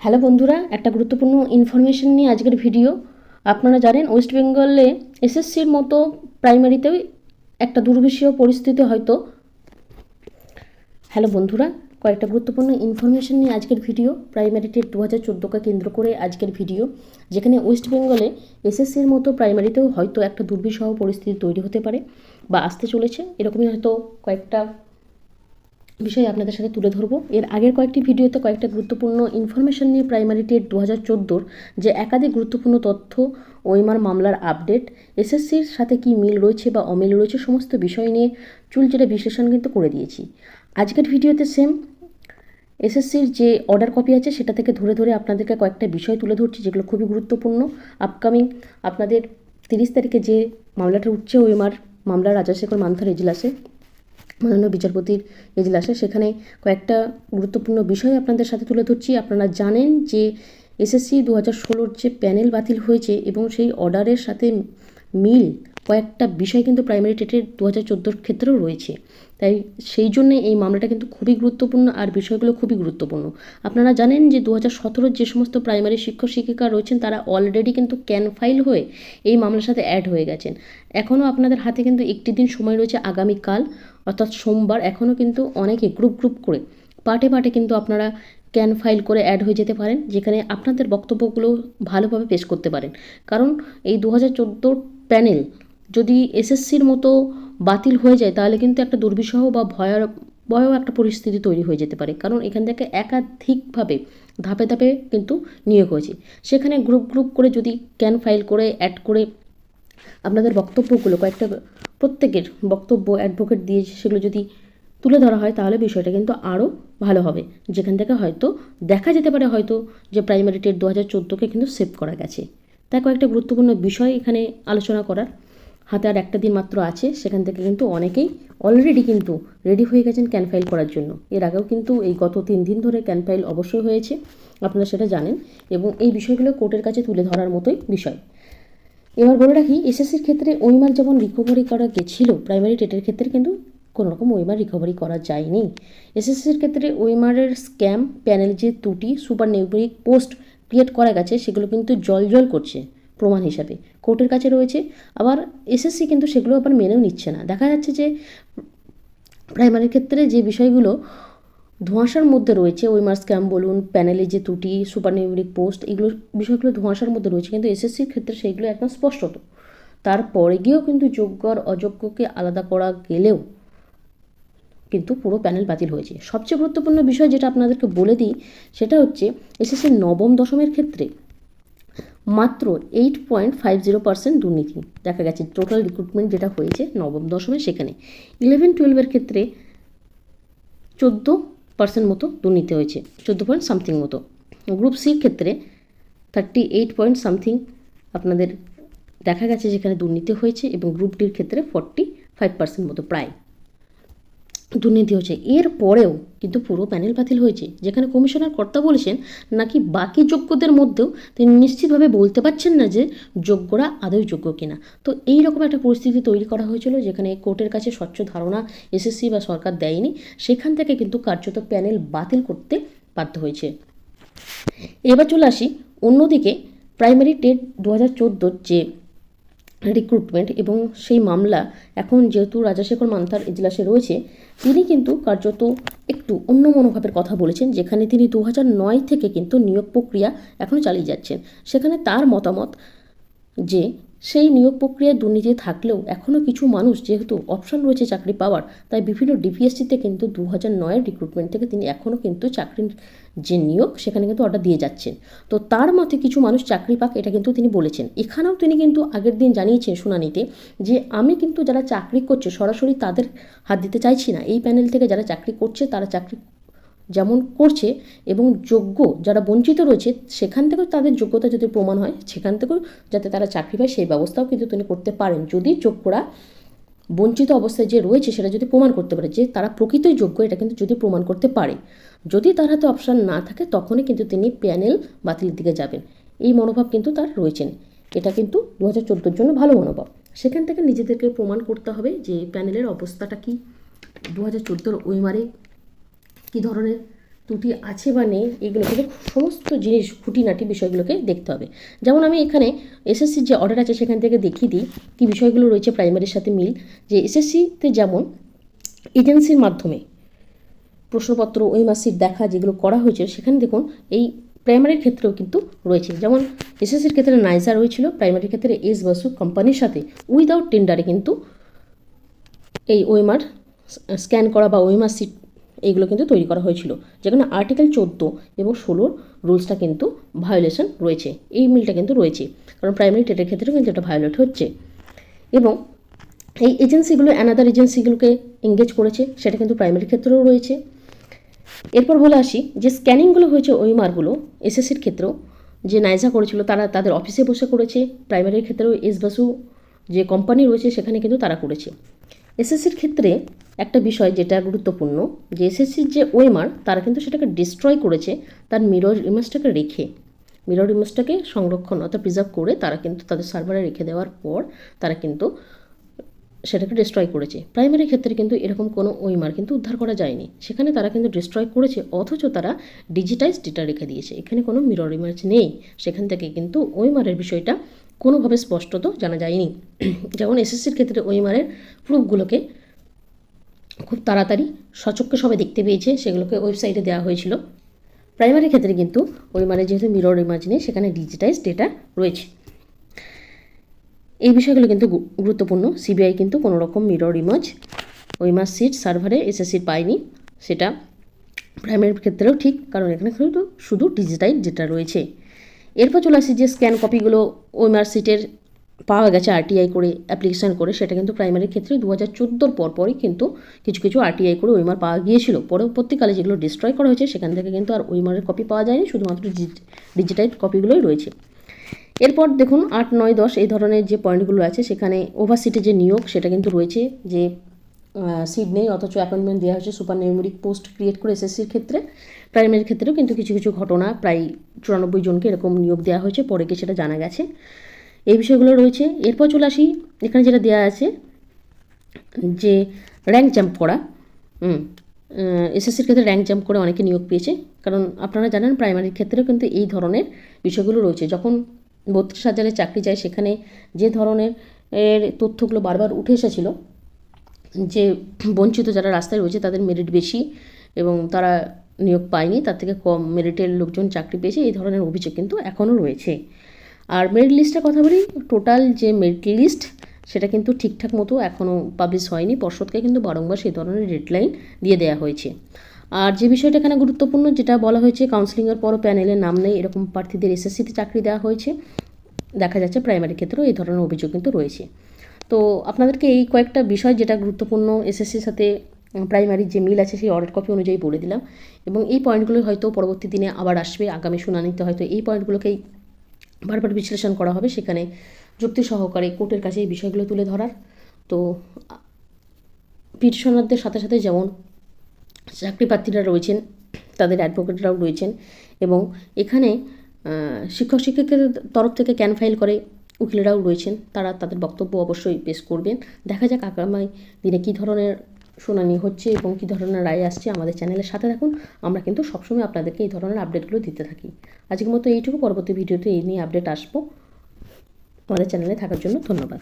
Hello বন্ধুরা, একটা গুরুত্বপূর্ণ ইনফরমেশন নিয়ে আজকের ভিডিও আপনারা জানেন ওয়েস্ট বেঙ্গলে এসএসসির মতো প্রাইমারিতেও একটা দুর্বিষহ পরিস্থিতি হয়তো। হ্যালো বন্ধুরা, কয়েকটা গুরুত্বপূর্ণ ইনফরমেশন নিয়ে আজকের ভিডিও প্রাইমারি টেট দু হাজার চোদ্দোকে কেন্দ্র করে আজকের ভিডিও যেখানে ওয়েস্ট বেঙ্গলে এসএসসির মতো প্রাইমারিতেও হয়তো একটা দুর্বিষহ পরিস্থিতি তৈরি হতে পারে বা আসতে চলেছে। এরকমই হয়তো কয়েকটা বিষয় আপনাদের সাথে তুলে ধরবো। এর আগের কয়েকটি ভিডিওতে কয়েকটা গুরুত্বপূর্ণ ইনফরমেশন নিয়ে প্রাইমারি টেট দু হাজার চোদ্দোর যে একাধিক গুরুত্বপূর্ণ তথ্য ওইমার মামলার আপডেট এসএসসির সাথে কি মিল রয়েছে বা অমিল রয়েছে সমস্ত বিষয় নিয়ে চুলচেরা বিশ্লেষণ কিন্তু করে দিয়েছি। আজকের ভিডিওতে সেম এসএসসির যে অর্ডার কপি আছে সেটা থেকে ধরে ধরে আপনাদেরকে কয়েকটা বিষয় তুলে ধরছি যেগুলো খুবই গুরুত্বপূর্ণ। আপকামিং আপনাদের তিরিশ তারিখে যে মামলাটা উঠছে ওইমার মামলা রাজাশেখর মান্থার এজলাসে মাননীয় বিচারপতির এজলাসে সেখানে কয়েকটা গুরুত্বপূর্ণ বিষয় আপনাদের সাথে তুলে ধরছি। আপনারা জানেন যে এসএসসি দু হাজার ষোলোর যে প্যানেল বাতিল হয়েছে এবং সেই অর্ডারের সাথে মিল কয়েকটা বিষয় কিন্তু প্রাইমারি টেটের দু হাজার চোদ্দোর ক্ষেত্রেও রয়েছে। তাই সেই জন্য এই মামলাটা কিন্তু খুবই গুরুত্বপূর্ণ আর বিষয়গুলো খুবই গুরুত্বপূর্ণ। আপনারা জানেন যে দু হাজার সতেরোর যে সমস্ত প্রাইমারি শিক্ষক শিক্ষিকা রয়েছেন, তারা অলরেডি কিন্তু ক্যান ফাইল হয়ে এই মামলার সাথে অ্যাড হয়ে গেছেন। এখনও আপনাদের হাতে কিন্তু একটি দিন সময় রয়েছে আগামীকাল, অর্থাৎ সোমবার। এখনও কিন্তু অনেকে গ্রুপ গ্রুপ করে পার্টে পার্টে কিন্তু আপনারা ক্যান ফাইল করে অ্যাড হয়ে যেতে পারেন, যেখানে আপনাদের বক্তব্যগুলো ভালোভাবে পেশ করতে পারেন। কারণ এই দু হাজার প্যানেল যদি এসএসসির মতো বাতিল হয়ে যায়, তাহলে কিন্তু একটা দুর্বিষহ বা ভয়ার ভয়ও একটা পরিস্থিতি তৈরি হয়ে যেতে পারে। কারণ এখান থেকে একাধিকভাবে ধাপে ধাপে কিন্তু নিয়োগ হয়েছে। সেখানে গ্রুপ গ্রুপ করে যদি ক্যান ফাইল করে, অ্যাড করে আপনাদের বক্তব্যগুলো, কয়েকটা প্রত্যেকের বক্তব্য, অ্যাডভোকেট দিয়ে সেগুলো যদি তুলে ধরা হয়, তাহলে বিষয়টা কিন্তু আরও ভালো হবে। যেখান থেকে হয়তো দেখা যেতে পারে হয়তো যে প্রাইমারি টেট দু হাজার চোদ্দোকে কিন্তু সেভ করা গেছে। তাই কয়েকটা গুরুত্বপূর্ণ বিষয় এখানে আলোচনা করার হাতে আর একটা দিন মাত্র আছে, সেখান থেকে কিন্তু অনেকেই অলরেডি কিন্তু রেডি হয়ে গেছেন ক্যান ফাইল করার জন্য। এর আগেও কিন্তু এই গত তিন দিন ধরে ক্যান ফাইল অবশ্যই হয়েছে, আপনারা সেটা জানেন এবং এই বিষয়গুলো কোর্টের কাছে তুলে ধরার মতোই বিষয়। এবার বলে রাখি এসএসসির ক্ষেত্রে ওইমার যেমন রিকভারি করা গেছিল প্রাইমারি টেটের ক্ষেত্রে কিন্তু কোনো রকম ওইমার রিকভারি করা যায়নি। এসএসসির ক্ষেত্রে ওইমারের স্ক্যাম প্যানেল যে ত্রুটি সুপার নিউমেরিক পোস্ট ক্রিয়েট করা গেছে, সেগুলো কিন্তু জল জল করছে। প্রমাণ হিসাবে। কোর্টের কাছে রয়েছে। আবার এসএসসি কিন্তু সেগুলো আবার মেনেও নিচ্ছে না। দেখা যাচ্ছে যে প্রাইমারির ক্ষেত্রে যে বিষয়গুলো ধোঁয়াশার মধ্যে রয়েছে ওইমার স্ক্যাম বলুন, প্যানেলে যে ত্রুটি সুপার নিউমেরিক পোস্ট, এগুলো বিষয়গুলো ধোঁয়াশার মধ্যে রয়েছে। কিন্তু এসএসসির ক্ষেত্রে সেইগুলো একদম স্পষ্টত। তারপরে গিয়েও কিন্তু যোগ্য আর অযোগ্যকে আলাদা করা গেলেও কিন্তু পুরো প্যানেল বাতিল হয়েছে। সবচেয়ে গুরুত্বপূর্ণ বিষয় যেটা আপনাদেরকে বলে দিই, সেটা হচ্ছে এসএসসির নবম দশমের ক্ষেত্রে মাত্র eight point five zero percent দুর্নীতি। দেখা গেছে টোটাল রিক্রুটমেন্ট যেটা হয়েছে নবম দশমে সেখানে। ইলেভেন টুয়েলভের ক্ষেত্রে চোদ্দ পার্সেন্ট মতো দুর্নীতি হয়েছে। চোদ্দ পয়েন্ট সামথিং মতো। গ্রুপ সির ক্ষেত্রে থার্টি এইট পয়েন্ট সামথিং আপনাদের দেখা গেছে যেখানে দুর্নীতি হয়েছে এবং গ্রুপ ডির ক্ষেত্রে ফর্টি ফাইভ পার্সেন্ট মতো প্রায়। দুর্নীতি হয়েছে এর পরেও কিন্তু পুরো প্যানেল বাতিল হয়েছে। যেখানে কমিশনার কর্তা বলেছেন, নাকি বাকি যোগ্যদের মধ্যেও তিনি নিশ্চিতভাবে বলতে পারছেন না যে যোগ্যরা আদৌ যোগ্য কিনা। তো এই রকম একটা পরিস্থিতি তৈরি করা হয়েছিল, যেখানে কোর্টের কাছে স্বচ্ছ ধারণা এসএসসি বা সরকার দেয়নি। সেখান থেকে কিন্তু কার্যত প্যানেল বাতিল করতে বাধ্য হয়েছে। এবার চলে আসি অন্যদিকে, প্রাইমারি টেট দু হাজার যে রিক্রুটমেন্ট এবং সেই মামলা এখন যেহেতু রাজাশেখর মান্থার এজলাসে রয়েছে, তিনি কিন্তু কার্যত একটু অন্য মনোভাবের কথা বলেছেন, যেখানে তিনি দু নয় থেকে কিন্তু নিয়োগ প্রক্রিয়া এখনও চালিয়ে যাচ্ছেন। সেখানে তার মতামত যে সেই নিয়োগ প্রক্রিয়ায় দুর্নীতি থাকলেও এখনও কিছু মানুষ যেহেতু অপশন রয়েছে চাকরি পাওয়ার, তাই বিভিন্ন ডিপিএসসিতে কিন্তু দু হাজার নয়ের রিক্রুটমেন্ট থেকে তিনি এখনও কিন্তু চাকরির যে নিয়োগ, সেখানে কিন্তু অর্ডার দিয়ে যাচ্ছেন। তো তার মতে কিছু মানুষ চাকরি পাক, এটা কিন্তু তিনি বলেছেন। এখানেও তিনি কিন্তু আগের দিন জানিয়েছেন শুনানিতে যে, আমি কিন্তু যারা চাকরি করছে, সরাসরি তাদের হাত দিতে চাইছি না। এই প্যানেল থেকে যারা চাকরি করছে, তারা চাকরি যেমন করছে এবং যোগ্য যারা বঞ্চিত রয়েছে, সেখান থেকেও তাদের যোগ্যতা যদি প্রমাণ হয়, সেখান থেকেও যাতে তারা চাকরি পায়, সেই ব্যবস্থাও কিন্তু তিনি করতে পারেন। যদি যোগ্যরা বঞ্চিত অবস্থায় যে রয়েছে, সেটা যদি প্রমাণ করতে পারে যে তারা প্রকৃতই যোগ্য, এটা কিন্তু যদি প্রমাণ করতে পারে। যদি তার হাতে অপশান না থাকে, তখনই কিন্তু তিনি প্যানেল বাতিলের দিকে যাবেন। এই মনোভাব কিন্তু তার রয়েছেন। এটা কিন্তু দু হাজার চোদ্দোর জন্য ভালো মনোভাব। সেখান থেকে নিজেদেরকে প্রমাণ করতে হবে যে প্যানেলের অবস্থাটা কি। দু হাজার চোদ্দোর ওইমারে কী ধরনের ত্রুটি আছে বা নেই, এগুলো কিন্তু সমস্ত জিনিস খুঁটিনাটি বিষয়গুলোকে দেখতে হবে। যেমন আমি এখানে এসএসসির যে অর্ডার আছে সেখান থেকে দেখিয়ে দিই কী বিষয়গুলো রয়েছে প্রাইমারির সাথে মিল। যে এসএসসিতে যেমন এজেন্সির মাধ্যমে প্রশ্নপত্র, ওই মাসিক দেখা যেগুলো করা হয়েছে সেখানে দেখুন এই প্রাইমারির ক্ষেত্রেও কিন্তু রয়েছে। যেমন এসএসসির ক্ষেত্রে নাইজা রয়েছিল প্রাইমারির ক্ষেত্রে এস বাসু কোম্পানির সাথে উইদাউট টেন্ডারে কিন্তু এই ওয়েমার স্ক্যান করা বা ওয়েমার সিট এইগুলো কিন্তু তৈরি করা হয়েছিল। যেখানে আর্টিকেল চোদ্দ এবং ষোলোর রুলসটা কিন্তু ভায়োলেশন রয়েছে। এই মিলটা কিন্তু রয়েছে। কারণ প্রাইমারি টেটের ক্ষেত্রেও কিন্তু এটা ভায়োলেট হচ্ছে। এবং এই এজেন্সিগুলো অ্যানাদার এজেন্সিগুলোকে এঙ্গেজ করেছে, সেটা কিন্তু প্রাইমারি ক্ষেত্রেও রয়েছে। এরপর বলে আসি যে স্ক্যানিংগুলো হয়েছে ওই মারগুলো এসএসসির ক্ষেত্রেও। যে নাইজা করেছিল, তারা তাদের অফিসে বসে করেছে। প্রাইমারির ক্ষেত্রেও এস বাসু যে কোম্পানি রয়েছে, সেখানে কিন্তু তারা করেছে। এসএসসির ক্ষেত্রে একটা বিষয় যেটা গুরুত্বপূর্ণ, যে এসএসসির যে ওয়েমার, তারা কিন্তু সেটাকে ডিস্ট্রয় করেছে তার মিরর ইমেজটাকে রেখে। মিরর ইমেজটাকে সংরক্ষণ অর্থাৎ প্রিজার্ভ করে তারা কিন্তু তাদের সার্ভারে রেখে দেওয়ার পর তারা কিন্তু সেটাকে ডিস্ট্রয় করেছে। প্রাইমারি ক্ষেত্রে কিন্তু এরকম কোনো ওইমার কিন্তু উদ্ধার করা যায়নি। সেখানে তারা কিন্তু ডিস্ট্রয় করেছে, অথচ তারা ডিজিটাইজ ডেটা রেখে দিয়েছে। এখানে কোনো মিরর ইমেজ নেই। সেখান থেকে কিন্তু ওইমারের বিষয়টা কোনোভাবে স্পষ্টত জানা যায়নি। যেমন এসএসসির ক্ষেত্রে ওইমারের প্রুফগুলোকে খুব তাড়াতাড়ি সচক্ষে সবাই দেখতে পেয়েছে, সেগুলোকে ওয়েবসাইটে দেওয়া হয়েছিল। প্রাইমারি ক্ষেত্রে কিন্তু ওইমারে যেহেতু মিরর ইমেজ নেই, সেখানে ডিজিটাইজ ডেটা রয়েছে। এই বিষয়গুলো কিন্তু গুরুত্বপূর্ণ। সিবিআই কিন্তু কোনো রকম মিরর ইমেজ ওইমার সিট সার্ভারে এসএসসির পায়নি। সেটা প্রাইমারির ক্ষেত্রেও ঠিক, কারণ এখানে কিন্তু শুধু ডিজিটাইজ ডেটা রয়েছে। এরপর চলে আসি যে স্ক্যান কপিগুলো ওইমার সিটের পাওয়া গেছে আরটিআই করে অ্যাপ্লিকেশান করে, সেটা কিন্তু প্রাইমারি ক্ষেত্রে দু হাজার চোদ্দোর পরপরই কিন্তু কিছু কিছু আরটিআই করে ওইমার পাওয়া গিয়েছিল। পরবর্তীকালে যেগুলো ডিস্ট্রয় করা হয়েছে, সেখান থেকে কিন্তু আর ওইমারের কপি পাওয়া যায়নি, শুধুমাত্র ডিজিটাইজ কপিগুলোই রয়েছে। এরপর দেখুন আট, নয়, দশ, এই ধরনের যে পয়েন্টগুলো আছে, সেখানে ওভারসিটে যে নিয়োগ, সেটা কিন্তু রয়েছে যে সিট নেই, অথচ অ্যাপয়েন্টমেন্ট দেওয়া হয়েছে সুপার নিউমেরিক পোস্ট ক্রিয়েট করে এসএসসির ক্ষেত্রে। প্রাইমারির ক্ষেত্রেও কিন্তু কিছু কিছু ঘটনা, প্রায় চুরানব্বই জনকে এরকম নিয়োগ দেওয়া হয়েছে, পরে গিয়ে সেটা জানা গেছে। এই বিষয়গুলো রয়েছে। এরপর চলে আসি, এখানে যেটা দেওয়া আছে, যে র্যাঙ্ক জাম্প করা। এসএসসির ক্ষেত্রে র্যাঙ্ক জাম্প করে অনেকে নিয়োগ পেয়েছে। কারণ আপনারা জানেন প্রাইমারির ক্ষেত্রেও কিন্তু এই ধরনের বিষয়গুলো রয়েছে। যখন বত্রিশ হাজারের চাকরি যায়, সেখানে যে ধরনের এর তথ্যগুলো বারবার উঠে এসেছিল যে বঞ্চিত যারা রাস্তায় রয়েছে তাদের মেরিট বেশি এবং তারা নিয়োগ পায়নি, তার থেকে কম মেরিটের লোকজন চাকরি পেয়েছে, এই ধরনের অভিযোগ কিন্তু এখনও রয়েছে। আর মেরিট লিস্টের কথা বলি টোটাল যে মেরিট লিস্ট সেটা কিন্তু ঠিকঠাক মতো এখনও পাবলিশ হয়নি। পর্ষদকে কিন্তু বারংবার সেই ধরনের ডেডলাইন দিয়ে দেওয়া হয়েছে। আর যে বিষয়টা এখানে গুরুত্বপূর্ণ, যেটা বলা হয়েছে কাউন্সিলিংয়ের পরও প্যানেলের নাম নেই, এরকম প্রার্থীদের এসএসসিতে চাকরি দেওয়া হয়েছে। দেখা যাচ্ছে প্রাইমারি ক্ষেত্রেও এই ধরনের অভিযোগ কিন্তু রয়েছে। তো আপনাদেরকে এই কয়েকটা বিষয় যেটা গুরুত্বপূর্ণ এসএসসির সাথে প্রাইমারির যে মিল আছে সেই অর্ডার কপি অনুযায়ী বলে দিলাম এবং এই পয়েন্টগুলো হয়তো পরবর্তী দিনে আবার আসবে, আগামী শুনানিতে হয়তো এই পয়েন্টগুলোকেই বারবার বিশ্লেষণ করা হবে। সেখানে যুক্তি সহকারে কোর্টের কাছে এই বিষয়গুলো তুলে ধরার। তো পিটিশনারদের সাথে সাথে যেমন চাকরি প্রার্থীরা রয়েছেন, তাদের অ্যাডভোকেটরাও রয়েছেন এবং এখানে শিক্ষক শিক্ষকের তরফ থেকে ক্যান ফাইল করে উকিলেরাও রয়েছেন, তারা তাদের বক্তব্য অবশ্যই পেশ করবেন। দেখা যাক আগামী দিনে কী ধরনের শুনানি হচ্ছে এবং কী ধরনের রায় আসছে আমাদের চ্যানেলের সাথে থাকুন। আমরা কিন্তু সবসময় আপনাদেরকে এই ধরনের আপডেটগুলো দিতে থাকি। আজকের মতো এইটুকু, পরবর্তী ভিডিওতে এই নিয়ে আপডেট আসব। আমাদের চ্যানেলে থাকার জন্য ধন্যবাদ।